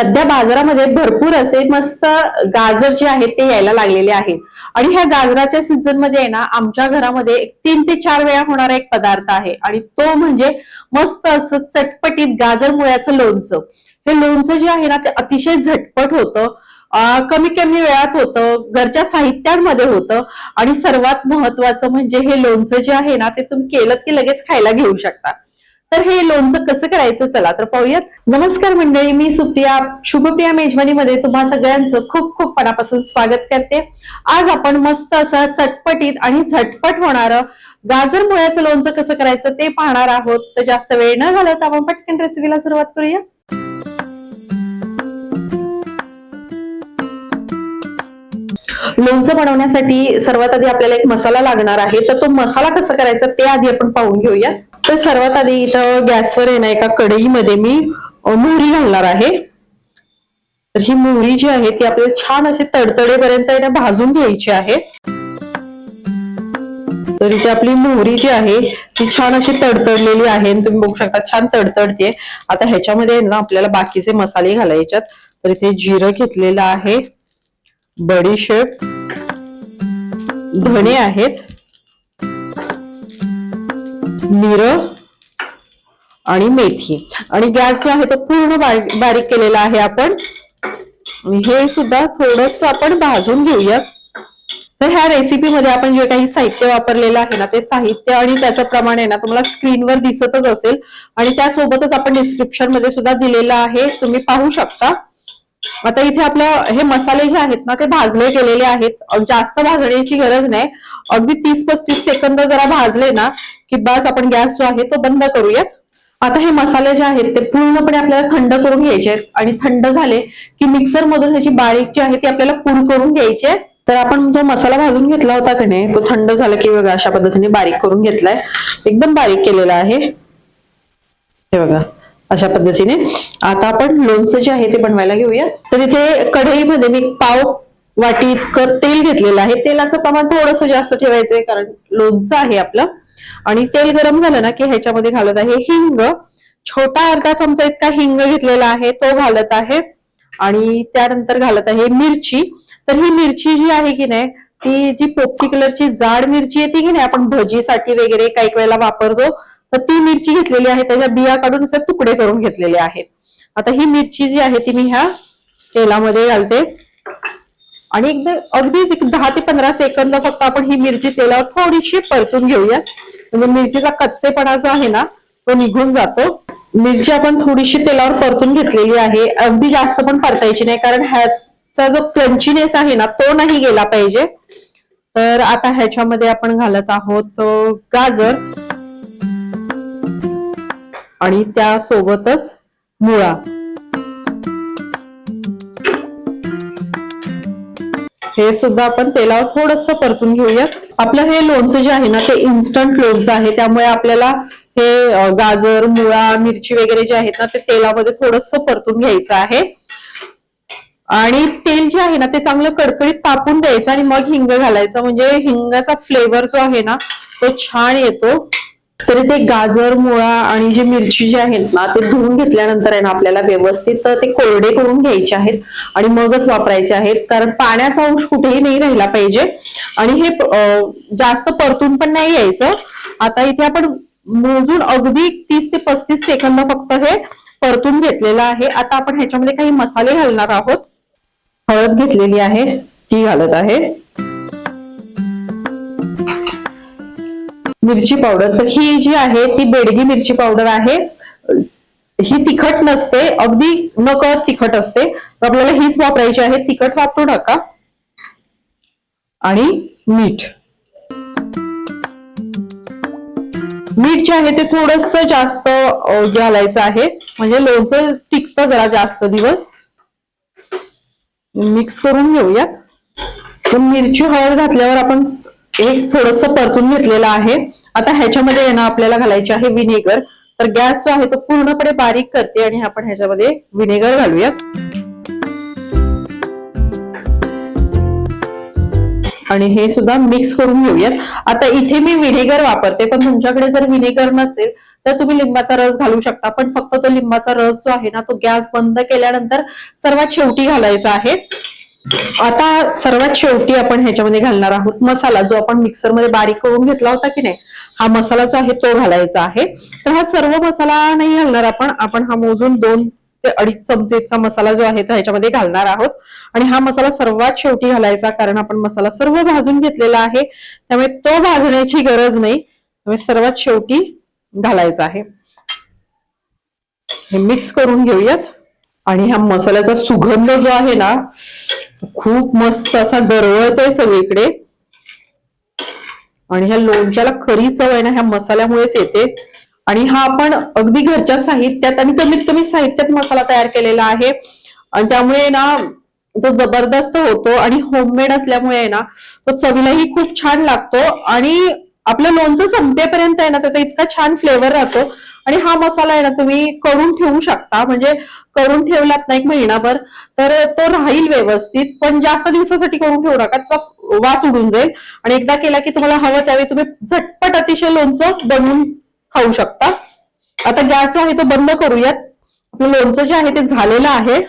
सध्या बाजारामध्ये भरपूर असे मस्त गाजर जे आहेत ते यायला लागलेले आहेत. आणि ह्या गाजराच्या सीझनमध्ये आहे ना आमच्या घरामध्ये एक तीन ते चार वेळा होणारा एक पदार्थ आहे. आणि तो म्हणजे मस्त असं चटपटीत गाजर मुळ्याचं लोणचं. हे लोणचं जे आहे ना ते अतिशय झटपट होतं. कमी कमी वेळात होतं. घरच्या साहित्यांमध्ये होतं. आणि सर्वात महत्वाचं म्हणजे हे लोणचं जे आहे ना ते तुम्ही केलं की लगेच खायला घेऊ शकता. तर हे लोणचं कसं करायचं चला तर पाहूयात. नमस्कार मंडळी मी सुप्रिया शुभप्रिया मेजवानीमध्ये तुम्हा सगळ्यांचं खूप खूप मनापासून स्वागत करते. आज आपण मस्त असं चटपटीत आणि झटपट होणारं गाजर मुळ्याचं लोणचं कसं करायचं ते पाहणार आहोत. तर जास्त वेळ न घालवता आपण पटकन रेसिपीला सुरुवात करूया. लोणचं बनवण्यासाठी सर्वात आधी आपल्याला एक मसाला लागणार आहे. तर तो मसाला कसा करायचा ते आधी आपण पाहून घेऊया तर सर्वात आधी इथं गॅसवर आहे ना एका कढईमध्ये मी मोहरी घालणार आहे. तर ही मोहरी जी आहे ती आपल्याला छान अशी तडतडेपर्यंत भाजून घ्यायची आहे. तर इथे आपली मोहरी जी आहे ती छान अशी तडतडलेली आहे आणि तुम्ही बघू शकता छान तडतडते. आता ह्याच्यामध्ये आहे ना आपल्याला बाकीचे मसाले घालायच्यात तर इथे जिरं घेतलेलं आहे बडीशेप धणे आहेत. मिरं आणि मेथी. आणि गॅस जो आहे तो पूर्ण बारीक बारीक केलेला आहे आपण. हे सुद्धा थोडस आपण भाजून घेऊयात तर ह्या रेसिपीमध्ये आपण जे काही साहित्य वापरलेलं आहे ना ते साहित्य आणि त्याचं प्रमाण आहे ना तुम्हाला स्क्रीनवर दिसतच असेल. आणि त्यासोबतच आपण डिस्क्रिप्शनमध्ये सुद्धा दिलेलं आहे. तुम्ही पाहू शकता. आता इथे आपलं हे मसाले जे आहेत ना ते भाजले गेलेले आहेत. जास्त भाजण्याची गरज नाही. अगदी तीस पस्तीस सेकंद जरा भाजले ना की बस आपण गॅस जो आहे तो बंद करूयात. आता हे मसाले जे आहेत ते पूर्णपणे आपल्याला थंड करून घ्यायचे आहेत. आणि थंड झाले की मिक्सर मधून ह्याची बारीक जी आहे ती आपल्याला पूड करून घ्यायची आहे. तर आपण जो मसाला भाजून घेतला होता की नाही तो थंड झाला की बघा अशा पद्धतीने बारीक करून घेतलाय. एकदम बारीक केलेला आहे. हे बघा. अशा पद्धतीने. आता आपण लोणचं जे आहे ते बनवायला घेऊया. तर इथे कढईमध्ये मी पाव वाटी इतकं तेल घेतलेलं आहे. तेलाचं प्रमाण थोडंसं जास्त ठेवायचं आहे कारण लोणचं आहे आपलं. आणि तेल गरम झालं ना की ह्याच्यामध्ये घालत आहे हिंग. छोटा अर्धा चमचा इतका हिंग घेतलेला आहे तो घालत आहे. आणि त्यानंतर घालत आहे मिरची. तर ही मिरची जी आहे की नाही ती जी पोपटी कलरची जाड मिरची येते की नाही आपण भजीसाठी वगैरे काही वेळेला वापरतो. तर ती मिरची घेतलेली आहे त्याच्या बिया काढून असे तुकडे करून घेतलेले आहेत. आता ही मिरची जी आहे ती मी ह्या तेलामध्ये घालते. आणि एकदा अगदी दहा ते पंधरा सेकंद फक्त आपण ही मिरची तेलावर थोडीशी परतून घेऊया. म्हणजे मिरचीचा कच्चेपणा जो आहे ना तो निघून जातो. मिरची आपण थोडीशी तेलावर परतून घेतलेली आहे. अगदी जास्त पण परतायची नाही कारण ह्याचा जो क्रंचीनेस आहे ना तो नाही गेला पाहिजे. तर आता ह्याच्यामध्ये आपण घालत आहोत गाजर. आणि त्यासोबतच मुळा. हे सुद्धा आपण तेलावर थोडस परतून घेऊयात. आपलं हे लोणचं जे आहे ना ते इन्स्टंट लोणचं आहे. त्यामुळे आपल्याला हे गाजर मुळा मिरची वगैरे जे आहेत ना ते तेलामध्ये थोडस परतून घ्यायचं आहे. आणि तेल जे आहे ना ते चांगलं कडकडीत तापून द्यायचं आणि मग हिंग घालायचं. म्हणजे हिंगाचा फ्लेवर जो आहे ना तो छान येतो. तरी ते गाजर मुळा आणि जे मिरची जी आहेत ना ते धुवून घेतल्यानंतर आहे ना आपल्याला व्यवस्थित ते कोरडे करून घ्यायचे आहेत आणि मगच वापरायचे आहेत. कारण पाण्याचा अंश कुठेही नाही राहिला पाहिजे. आणि हे जास्त परतून पण नाही यायचं. आता इथे आपण मोजून अगदी तीस ते पस्तीस सेकंद फक्त हे परतून घेतलेलं आहे. आता आपण ह्याच्यामध्ये काही मसाले घालणार आहोत. हळद घेतलेली आहे. ती घालत आहे. मिरची पावडर तर ही जी आहे ती बेडगी मिरची पावडर आहे. ही तिखट नसते अगदी नकळत तिखट असते. तर आपल्याला हीच वापरायची आहे. तिखट वापरू नका. आणि मीठ. मीठ जे आहे ते थोडस जास्त घालायचं आहे. म्हणजे लोणचं टिकतं जरा जास्त दिवस. मिक्स करून घेऊया. मिरची हळद घातल्यावर आपण एक थोडस परतून घेतलेलं आहे. आता ह्याच्यामध्ये ना आपल्याला घालायचे आहे व्हिनेगर तर गॅस जो आहे तो पूर्णपणे बारीक करते आणि आपण ह्याच्यामध्ये व्हिनेगर घालूया आणि हे सुद्धा मिक्स करून घेऊयात. आता इथे मी व्हिनेगर वापरते पण तुमच्याकडे जर व्हिनेगर नसेल तर तुम्ही लिंबाचा रस घालू शकता. पण फक्त तो लिंबाचा रस जो आहे ना तो गॅस बंद केल्यानंतर सर्वात शेवटी घालायचा आहे. आता सर्वात शेवटी आपण ह्याच्यामध्ये घालणार आहोत मसाला जो आपण मिक्सरमध्ये बारीक करून घेतला होता की नाही हा मसाला जो आहे तो घालायचा आहे. तर हा सर्व मसाला नाही घालणार आपण आपण हा मोजून दोन ते अडीच चमचे इतका मसाला जो आहे तो ह्याच्यामध्ये घालणार आहोत. आणि हा मसाला सर्वात शेवटी घालायचा कारण आपण मसाला सर्व भाजून घेतलेला आहे त्यामुळे तो भाजण्याची गरज नाही. त्यामुळे सर्वात शेवटी घालायचा आहे. हे मिक्स करून घेऊयात. आणि ह्या मसाल्याचा सुगंध जो आहे ना खूप मस्त असा दरवळतोय सगळीकडे. आणि ह्या लोणच्याला खरी चव आहे ना ह्या मसाल्यामुळेच येते. आणि हा आपण अगदी घरच्या साहित्यात आणि कमीत कमी साहित्यात मसाला तयार केलेला आहे. आणि त्यामुळे ना तो जबरदस्त होतो. आणि होममेड असल्यामुळे आहे ना तो चवीलाही खूप छान लागतो. आणि आपलं लोणचं संपेपर्यंत आहे ना त्याचा इतका छान फ्लेवर राहतो. आणि हा मसाला आहे ना तुम्ही करून ठेवू शकता. म्हणजे करून ठेवलात ना एक महिनाभर तर तो राहील व्यवस्थित. पण जास्त दिवसासाठी करून ठेवू नका त्याचा वास उडून जाईल. आणि एकदा केला की तुम्हाला हवं त्यावेळी तुम्ही झटपट अतिशय लोणचं बनवून खाऊ शकता. आता गॅस जो आहे तो बंद करूयात. आपलं लोणचं जे आहे ते झालेलं आहे.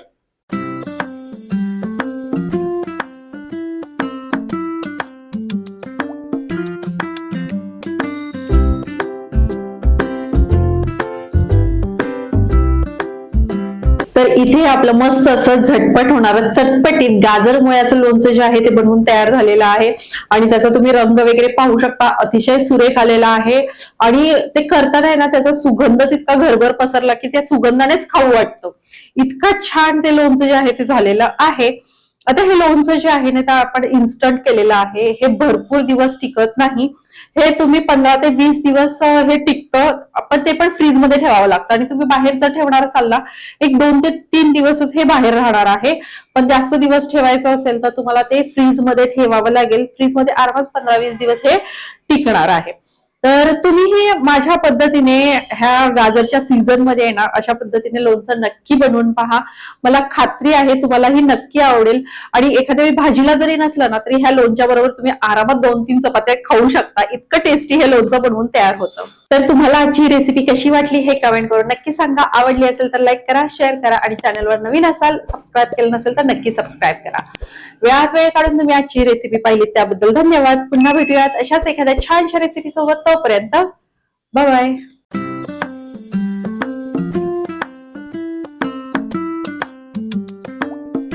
इथे आपलं मस्त असं झटपट होणार चटपटीत गाजर मुळ्याचं लोणचं जे आहे ते बनवून तयार झालेलं आहे. आणि त्याचा तुम्ही रंग वगैरे पाहू शकता. अतिशय सुरेख आलेला आहे. आणि ते करताना आहे ना त्याचा सुगंधच इतका घरभर पसरला की त्या सुगंधानेच खाऊ वाटतं. इतकं छान ते लोणचं जे आहे ते झालेलं आहे. आता हे लोणचं जे आहे ना ते आपण इन्स्टंट केलेलं आहे. हे भरपूर दिवस टिकत नाही. हे तुम्ही पंधरा ते वीस दिवस हे टिकतं. पण ते पण फ्रीजमध्ये ठेवावं लागतं. आणि तुम्ही बाहेर जर ठेवणार असाल ना एक दोन ते तीन दिवसच हे बाहेर राहणार आहे. पण जास्त दिवस ठेवायचं असेल तर तुम्हाला ते फ्रीजमध्ये ठेवावं लागेल. फ्रीजमध्ये आरामात पंधरा वीस दिवस हे टिकणार आहे. तर तुम्हीही माझ्या पद्धतीने ह्या गाजरच्या सीझनमध्ये आहे ना अशा पद्धतीने लोणचं नक्की बनवून पहा. मला खात्री आहे तुम्हाला ही नक्की आवडेल. आणि एखाद्या वेळी भाजीला जरी नसलं ना तरी ह्या लोणच्या बरोबर तुम्ही आरामात दोन तीन चपात्या खाऊ शकता. इतकं टेस्टी हे लोणचं बनवून तयार होतं. तर तुम्हाला आजची रेसिपी कशी वाटली हे कमेंट करून नक्की सांगा. आवडली असेल तर लाईक करा शेअर करा आणि चॅनलवर नवीन असाल सबस्क्राईब केलं नसेल तर नक्की सबस्क्राईब करा. वेळात वेळ काढून तुम्ही आजची रेसिपी पाहिली त्याबद्दल धन्यवाद. पुन्हा भेटूयात अशाच एखाद्या छानशा रेसिपी सोबत तोपर्यंत बाय